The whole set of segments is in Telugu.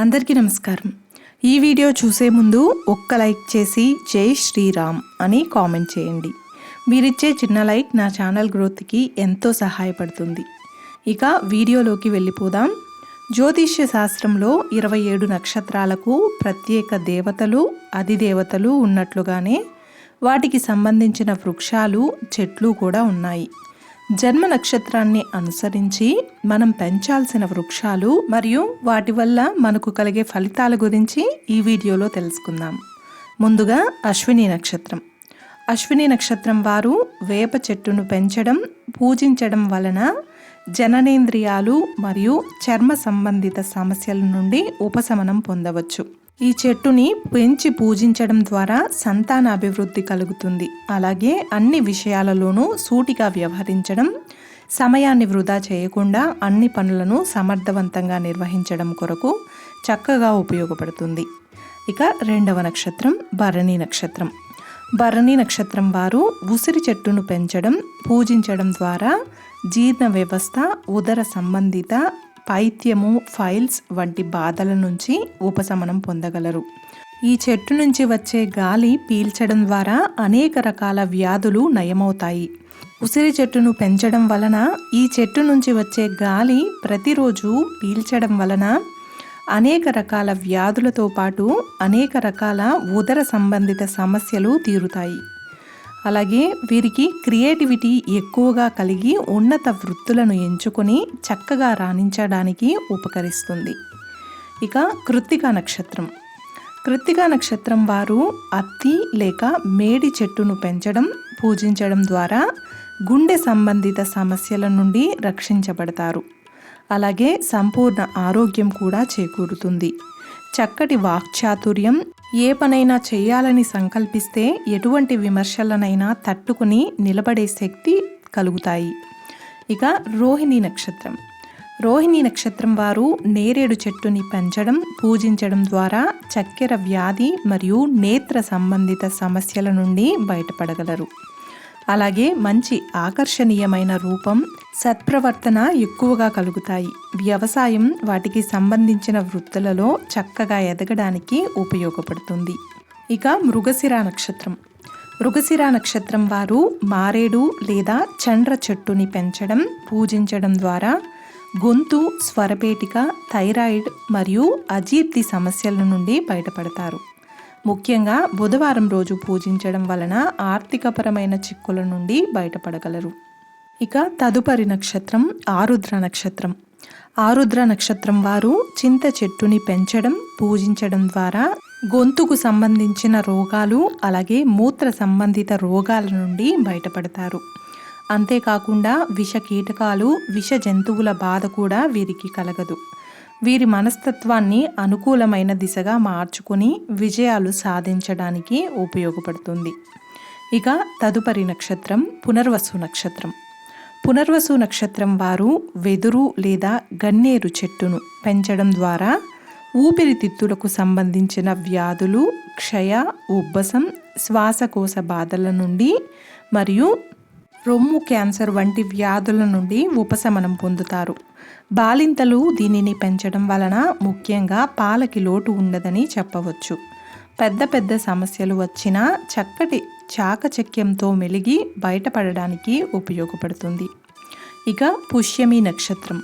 అందరికీ నమస్కారం. ఈ వీడియో చూసే ముందు ఒక్క లైక్ చేసి జై శ్రీరామ్ అని కామెంట్ చేయండి. మీరిచ్చే చిన్న లైక్ నా ఛానల్ గ్రోత్కి ఎంతో సహాయపడుతుంది. ఇక వీడియోలోకి వెళ్ళిపోదాం. జ్యోతిష్య శాస్త్రంలో ఇరవై ఏడు నక్షత్రాలకు ప్రత్యేక దేవతలు అధిదేవతలు ఉన్నట్లుగానే వాటికి సంబంధించిన వృక్షాలు చెట్లు కూడా ఉన్నాయి. జన్మ నక్షత్రాన్ని అనుసరించి మనం పెంచాల్సిన వృక్షాలు మరియు వాటి వల్ల మనకు కలిగే ఫలితాల గురించి ఈ వీడియోలో తెలుసుకుందాం. ముందుగా అశ్విని నక్షత్రం. అశ్విని నక్షత్రం వారు వేప చెట్టును పెంచడం పూజించడం వలన జననేంద్రియాలు మరియు చర్మ సంబంధిత సమస్యల నుండి ఉపశమనం పొందవచ్చు. ఈ చెట్టుని పెంచి పూజించడం ద్వారా సంతాన అభివృద్ధి కలుగుతుంది. అలాగే అన్ని విషయాలలోనూ సూటిగా వ్యవహరించడం సమయాన్ని వృధా చేయకుండా అన్ని పనులను సమర్థవంతంగా నిర్వహించడం కొరకు చక్కగా ఉపయోగపడుతుంది. ఇక రెండవ నక్షత్రం భరణి నక్షత్రం. భరణి నక్షత్రం వారు ఉసిరి చెట్టును పెంచడం పూజించడం ద్వారా జీర్ణ వ్యవస్థ ఉదర సంబంధిత పైత్యము ఫైల్స్ వంటి బాధల నుంచి ఉపశమనం పొందగలరు. ఈ చెట్టు నుంచి వచ్చే గాలి పీల్చడం ద్వారా అనేక రకాల వ్యాధులు నయమవుతాయి. ఉసిరి చెట్టును పెంచడం వలన ఈ చెట్టు నుంచి వచ్చే గాలి ప్రతిరోజు పీల్చడం వలన అనేక రకాల వ్యాధులతో పాటు అనేక రకాల ఉదర సంబంధిత సమస్యలు తీరుతాయి. అలాగే వీరికి క్రియేటివిటీ ఎక్కువగా కలిగి ఉన్నత వృత్తులను ఎంచుకొని చక్కగా రాణించడానికి ఉపకరిస్తుంది. ఇక కృత్తిక నక్షత్రం. కృత్తికా నక్షత్రం వారు అత్తి లేక మేడి చెట్టును పెంచడం పూజించడం ద్వారా గుండె సంబంధిత సమస్యల నుండి రక్షించబడతారు. అలాగే సంపూర్ణ ఆరోగ్యం కూడా చేకూరుతుంది. చక్కటి వాక్చాతుర్యం ఏ పనైనా చేయాలని సంకల్పిస్తే ఎటువంటి విమర్శలనైనా తట్టుకుని నిలబడే శక్తి కలుగుతాయి. ఇక రోహిణి నక్షత్రం. రోహిణి నక్షత్రం వారు నేరేడు చెట్టుని పెంచడం పూజించడం ద్వారా చక్కెర వ్యాధి మరియు నేత్ర సంబంధిత సమస్యల నుండి బయటపడగలరు. అలాగే మంచి ఆకర్షణీయమైన రూపం సత్ప్రవర్తన ఎక్కువగా కలుగుతాయి. వ్యవసాయం వాటికి సంబంధించిన వృత్తులలో చక్కగా ఎదగడానికి ఉపయోగపడుతుంది. ఇక మృగశిర నక్షత్రం. మృగశిర నక్షత్రం వారు మారేడు లేదా చండ్ర చెట్టుని పెంచడం పూజించడం ద్వారా గొంతు స్వరపేటిక థైరాయిడ్ మరియు అజీర్తి సమస్యల నుండి బయటపడతారు. ముఖ్యంగా బుధవారం రోజు పూజించడం వలన ఆర్థికపరమైన చిక్కుల నుండి బయటపడగలరు. ఇక తదుపరి నక్షత్రం ఆరుద్ర నక్షత్రం. ఆరుద్ర నక్షత్రం వారు చింత చెట్టుని పెంచడం పూజించడం ద్వారా గొంతుకు సంబంధించిన రోగాలు అలాగే మూత్ర సంబంధిత రోగాల నుండి బయటపడతారు. అంతేకాకుండా విష కీటకాలు విష జంతువుల బాధ కూడా వీరికి కలగదు. వీరి మనస్తత్వాన్ని అనుకూలమైన దిశగా మార్చుకుని విజయాలు సాధించడానికి ఉపయోగపడుతుంది. ఇక తదుపరి నక్షత్రం పునర్వసు నక్షత్రం. పునర్వసు నక్షత్రం వారు వెదురు లేదా గన్నేరు చెట్టును పెంచడం ద్వారా ఊపిరితిత్తులకు సంబంధించిన వ్యాధులు క్షయ ఉబ్బసం శ్వాసకోశ బాధల నుండి మరియు రొమ్ము క్యాన్సర్ వంటి వ్యాధుల నుండి ఉపశమనం పొందుతారు. బాలింతలు దీనిని పెంచడం వలన ముఖ్యంగా పాలకి లోటు ఉండదని చెప్పవచ్చు. పెద్ద పెద్ద సమస్యలు వచ్చినా చక్కటి చాకచక్యంతో మెలిగి బయటపడడానికి ఉపయోగపడుతుంది. ఇక పుష్యమి నక్షత్రం.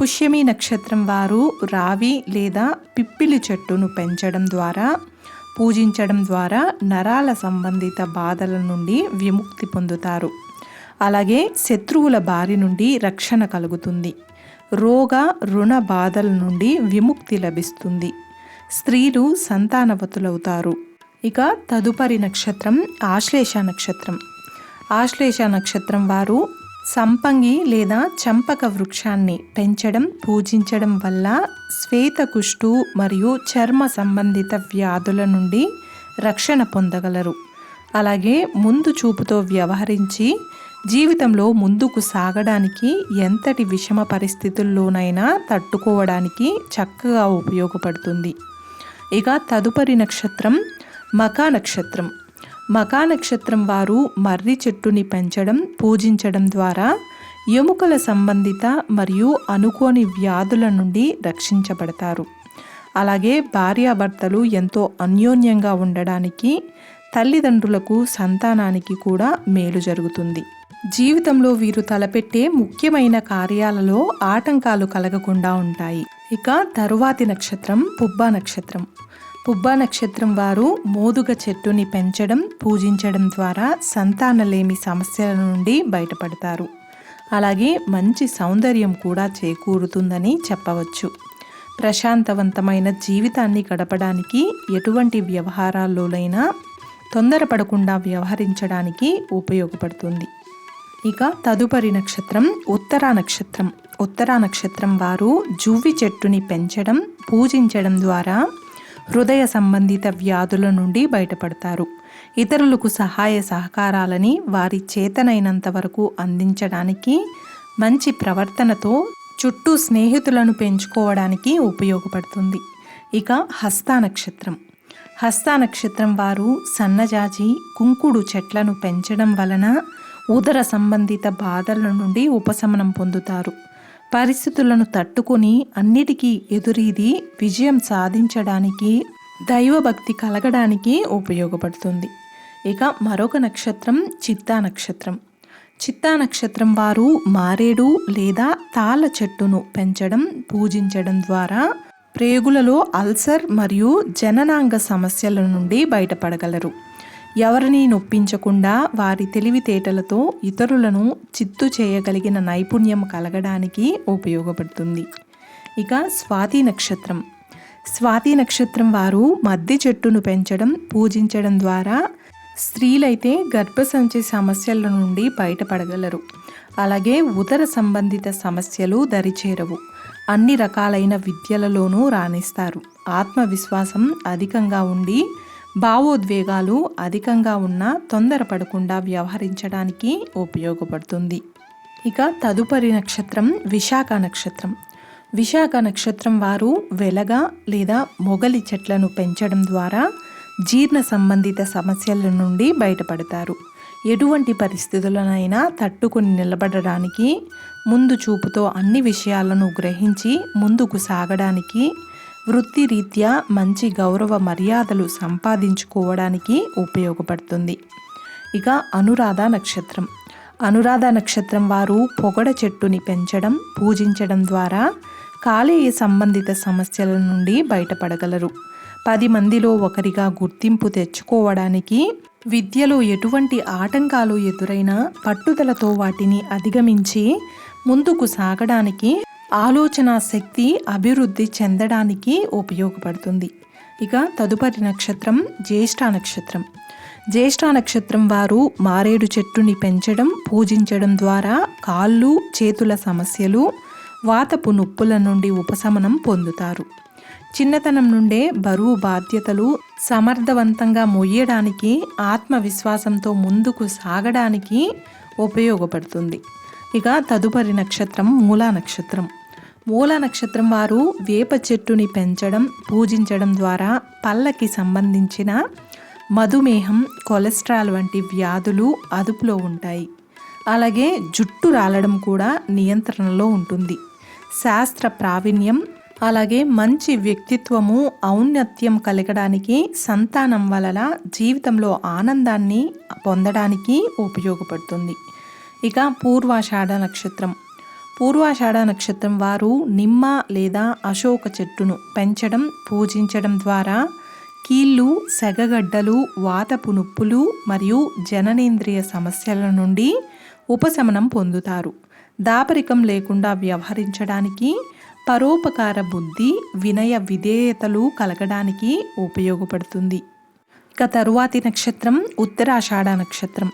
పుష్యమి నక్షత్రం వారు రావి లేదా పిప్పిలి చెట్టును పెంచడం ద్వారా పూజించడం ద్వారా నరాల సంబంధిత బాధల నుండి విముక్తి పొందుతారు. అలాగే శత్రువుల బారి నుండి రక్షణ కలుగుతుంది. రోగ రుణ బాధల నుండి విముక్తి లభిస్తుంది. స్త్రీలు సంతానవతులవుతారు. ఇక తదుపరి నక్షత్రం ఆశ్లేష నక్షత్రం. ఆశ్లేష నక్షత్రం వారు సంపంగి లేదా చంపక వృక్షాన్ని పెంచడం పూజించడం వల్ల శ్వేత కుష్టు మరియు చర్మ సంబంధిత వ్యాధుల నుండి రక్షణ పొందగలరు. అలాగే ముందు చూపుతో వ్యవహరించి జీవితంలో ముందుకు సాగడానికి ఎంతటి విషమ పరిస్థితుల్లోనైనా తట్టుకోవడానికి చక్కగా ఉపయోగపడుతుంది. ఇక తదుపరి నక్షత్రం మకా నక్షత్రం. మకా నక్షత్రం వారు మర్రి చెట్టుని పెంచడం పూజించడం ద్వారా ఎముకల సంబంధిత మరియు అనుకోని వ్యాధుల నుండి రక్షించబడతారు. అలాగే భార్యాభర్తలు ఎంతో అన్యోన్యంగా ఉండడానికి తల్లిదండ్రులకు సంతానానికి కూడా మేలు జరుగుతుంది. జీవితంలో వీరు తలపెట్టే ముఖ్యమైన కార్యాలలో ఆటంకాలు కలగకుండా ఉంటాయి. ఇక తరువాతి నక్షత్రం పుబ్బా నక్షత్రం. పుబ్బా నక్షత్రం వారు మోదుగ చెట్టుని పెంచడం పూజించడం ద్వారా సంతానలేమి సమస్యల నుండి బయటపడతారు. అలాగే మంచి సౌందర్యం కూడా చేకూరుతుందని చెప్పవచ్చు. ప్రశాంతవంతమైన జీవితాన్ని గడపడానికి ఎటువంటి వ్యవహారాల్లోనైనా తొందరపడకుండా వ్యవహరించడానికి ఉపయోగపడుతుంది. ఇక తదుపరి నక్షత్రం ఉత్తరా నక్షత్రం. ఉత్తరా నక్షత్రం వారు జువ్వి చెట్టుని పెంచడం పూజించడం ద్వారా హృదయ సంబంధిత వ్యాధుల నుండి బయటపడతారు. ఇతరులకు సహాయ సహకారాలని వారి చేతనైనంత వరకు అందించడానికి మంచి ప్రవర్తనతో చుట్టూ స్నేహితులను పెంచుకోవడానికి ఉపయోగపడుతుంది. ఇక హస్త నక్షత్రం. హస్త నక్షత్రం వారు సన్నజాజి కుంకుడు చెట్లను పెంచడం వలన ఉదర సంబంధిత బాధల నుండి ఉపశమనం పొందుతారు. పరిస్థితులను తట్టుకొని అన్నిటికీ ఎదురీది విజయం సాధించడానికి దైవభక్తి కలగడానికి ఉపయోగపడుతుంది. ఇక మరొక నక్షత్రం చిత్తా నక్షత్రం. చిత్తా నక్షత్రం వారు మారేడు లేదా తాళ చెట్టును పెంచడం పూజించడం ద్వారా ప్రేగులలో అల్సర్ మరియు జననాంగ సమస్యల నుండి బయటపడగలరు. ఎవరిని నొప్పించకుండా వారి తెలివితేటలతో ఇతరులను చిత్తు చేయగలిగిన నైపుణ్యం కలగడానికి ఉపయోగపడుతుంది. ఇక స్వాతి నక్షత్రం. స్వాతి నక్షత్రం వారు మద్ది చెట్టును పెంచడం పూజించడం ద్వారా స్త్రీలైతే గర్భసంచి సమస్యల నుండి బయటపడగలరు. అలాగే ఉదర సంబంధిత సమస్యలు దరిచేరవు. అన్ని రకాలైన విద్యలలోనూ రాణిస్తారు. ఆత్మవిశ్వాసం అధికంగా ఉండి భావోద్వేగాలు అధికంగా ఉన్న తొందరపడకుండా వ్యవహరించడానికి ఉపయోగపడుతుంది. ఇక తదుపరి నక్షత్రం విశాఖ నక్షత్రం. విశాఖ నక్షత్రం వారు వెలగ లేదా మొగలి చెట్లను పెంచడం ద్వారా జీర్ణ సంబంధిత సమస్యల నుండి బయటపడతారు. ఎటువంటి పరిస్థితులనైనా తట్టుకుని నిలబడడానికి ముందు చూపుతో అన్ని విషయాలను గ్రహించి ముందుకు సాగడానికి వృత్తిరీత్యా మంచి గౌరవ మర్యాదలు సంపాదించుకోవడానికి ఉపయోగపడుతుంది. ఇక అనురాధ నక్షత్రం. అనురాధ నక్షత్రం వారు పొగడ చెట్టుని పెంచడం పూజించడం ద్వారా కాలేయ సంబంధిత సమస్యల నుండి బయటపడగలరు. పది మందిలో ఒకరిగా గుర్తింపు తెచ్చుకోవడానికి విద్యలో ఎటువంటి ఆటంకాలు ఎదురైనా పట్టుదలతో వాటిని అధిగమించి ముందుకు సాగడానికి ఆలోచన శక్తి అభివృద్ధి చెందడానికి ఉపయోగపడుతుంది. ఇక తదుపరి నక్షత్రం జ్యేష్ఠ నక్షత్రం. జ్యేష్ఠ నక్షత్రం వారు మారేడు చెట్టుని పెంచడం పూజించడం ద్వారా కాళ్ళు చేతుల సమస్యలు వాతపు నొప్పుల నుండి ఉపశమనం పొందుతారు. చిన్నతనం నుండే బరువు బాధ్యతలు సమర్థవంతంగా మొయ్యడానికి ఆత్మవిశ్వాసంతో ముందుకు సాగడానికి ఉపయోగపడుతుంది. ఇక తదుపరి నక్షత్రం మూలా నక్షత్రం. మూల నక్షత్రం వారు వేప చెట్టుని పెంచడం పూజించడం ద్వారా పళ్ళకి సంబంధించిన మధుమేహం కొలెస్ట్రాల్ వంటి వ్యాధులు అదుపులో ఉంటాయి. అలాగే జుట్టు రాలడం కూడా నియంత్రణలో ఉంటుంది. శాస్త్ర ప్రావీణ్యం అలాగే మంచి వ్యక్తిత్వము ఔన్నత్యం కలగడానికి సంతానం వలన జీవితంలో ఆనందాన్ని పొందడానికి ఉపయోగపడుతుంది. ఇక పూర్వాషాఢ నక్షత్రం. పూర్వాషాఢ నక్షత్రం వారు నిమ్మ లేదా అశోక చెట్టును పెంచడం పూజించడం ద్వారా కీళ్ళు సెగగడ్డలు వాతపు నొప్పులు మరియు జననేంద్రియ సమస్యల నుండి ఉపశమనం పొందుతారు. దాపరికం లేకుండా వ్యవహరించడానికి పరోపకార బుద్ధి వినయ విధేయతలు కలగడానికి ఉపయోగపడుతుంది. ఇక తరువాతి నక్షత్రం ఉత్తరాషాఢ నక్షత్రం.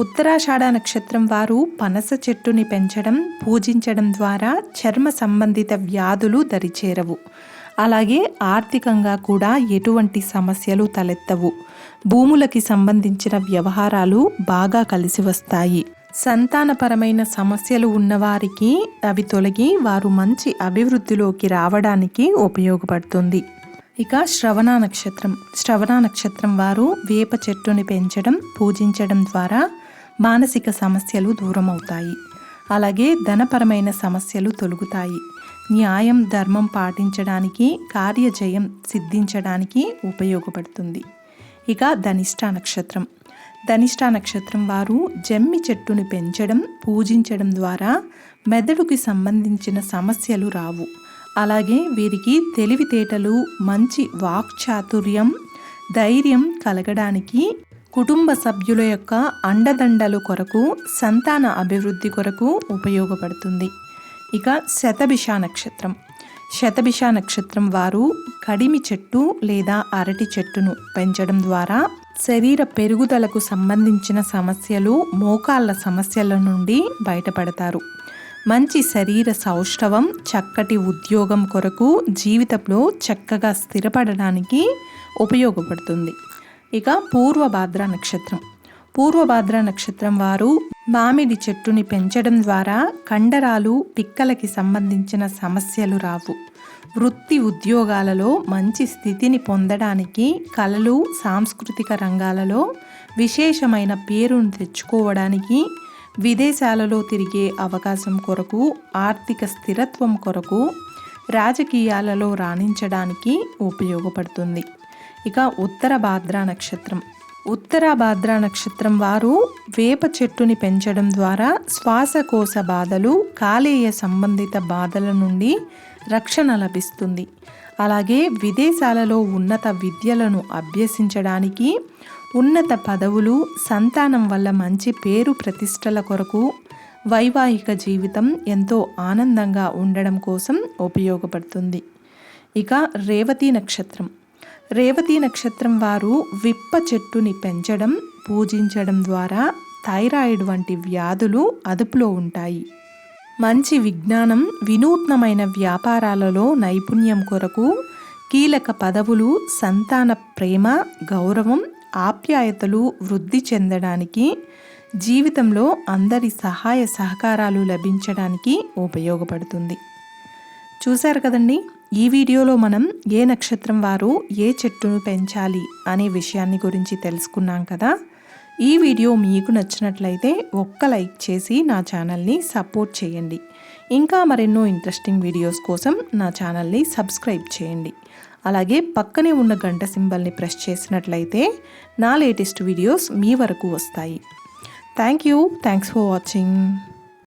ఉత్తరాషాఢ నక్షత్రం వారు పనస చెట్టుని పెంచడం పూజించడం ద్వారా చర్మ సంబంధిత వ్యాధులు దరిచేరవు. అలాగే ఆర్థికంగా కూడా ఎటువంటి సమస్యలు తలెత్తవు. భూములకి సంబంధించిన వ్యవహారాలు బాగా కలిసి వస్తాయి. సంతానపరమైన సమస్యలు ఉన్నవారికి అవి తొలగి వారు మంచి అభివృద్ధిలోకి రావడానికి ఉపయోగపడుతుంది. ఇక శ్రవణ నక్షత్రం. శ్రవణ నక్షత్రం వారు వేప చెట్టుని పెంచడం పూజించడం ద్వారా మానసిక సమస్యలు దూరం అవుతాయి అలాగే ధనపరమైన సమస్యలు తొలుగుతాయి. న్యాయం ధర్మం పాటించడానికి కార్యజయం సిద్ధించడానికి ఉపయోగపడుతుంది. ఇక ధనిష్ట నక్షత్రం. ధనిష్ట నక్షత్రం వారు జమ్మి చెట్టుని పెంచడం పూజించడం ద్వారా మెదడుకి సంబంధించిన సమస్యలు రావు. అలాగే వీరికి తెలివితేటలు మంచి వాక్చాతుర్యం ధైర్యం కలగడానికి కుటుంబ సభ్యుల యొక్క అండదండలు కొరకు సంతాన అభివృద్ధి కొరకు ఉపయోగపడుతుంది. ఇక శతభిష నక్షత్రం. శతభిష నక్షత్రం వారు కడిమి చెట్టు లేదా అరటి చెట్టును పెంచడం ద్వారా శరీర పెరుగుదలకు సంబంధించిన సమస్యలు మోకాళ్ళ సమస్యల నుండి బయటపడతారు. మంచి శరీర సౌష్ఠవం చక్కటి ఉద్యోగం కొరకు జీవితంలో చక్కగా స్థిరపడడానికి ఉపయోగపడుతుంది. ఇక పూర్వభాద్ర నక్షత్రం. పూర్వభాద్ర నక్షత్రం వారు మామిడి చెట్టుని పెంచడం ద్వారా కండరాలు పిక్కలకి సంబంధించిన సమస్యలు రావు. వృత్తి ఉద్యోగాలలో మంచి స్థితిని పొందడానికి కళలు సాంస్కృతిక రంగాలలో విశేషమైన పేరును తెచ్చుకోవడానికి విదేశాలలో తిరిగే అవకాశం కొరకు ఆర్థిక స్థిరత్వం కొరకు రాజకీయాలలో రాణించడానికి ఉపయోగపడుతుంది. ఇక ఉత్తర భాద్ర నక్షత్రం. ఉత్తర భాద్ర నక్షత్రం వారు వేప చెట్టుని పెంచడం ద్వారా శ్వాసకోశ బాధలు కాలేయ సంబంధిత బాధల నుండి రక్షణ లభిస్తుంది. అలాగే విదేశాలలో ఉన్నత విద్యలను అభ్యసించడానికి ఉన్నత పదవులు సంతానం వల్ల మంచి పేరు ప్రతిష్టల కొరకు వైవాహిక జీవితం ఎంతో ఆనందంగా ఉండడం కోసం ఉపయోగపడుతుంది. ఇక రేవతి నక్షత్రం. రేవతి నక్షత్రం వారు విప్ప చెట్టుని పెంచడం పూజించడం ద్వారా థైరాయిడ్ వంటి వ్యాధులు అదుపులో ఉంటాయి. మంచి విజ్ఞానం వినూత్నమైన వ్యాపారాలలో నైపుణ్యం కొరకు కీలక పదవులు సంతాన ప్రేమ గౌరవం ఆప్యాయతలు వృద్ధి చెందడానికి జీవితంలో అందరి సహాయ సహకారాలు లభించడానికి ఉపయోగపడుతుంది. చూశారు కదండి? ఈ వీడియోలో మనం ఏ నక్షత్రం వారు ఏ చెట్టును పెంచాలి అనే విషయాన్ని గురించి తెలుసుకున్నాం కదా. ఈ వీడియో మీకు నచ్చినట్లయితే ఒక్క లైక్ చేసి నా ఛానల్ని సపోర్ట్ చేయండి. ఇంకా మరెన్నో ఇంట్రెస్టింగ్ వీడియోస్ కోసం నా ఛానల్ని సబ్స్క్రైబ్ చేయండి. అలాగే పక్కనే ఉన్న గంట సింబల్ని ప్రెస్ చేసినట్లయితే నా లేటెస్ట్ వీడియోస్ మీ వరకు వస్తాయి. Thank you. Thanks for watching.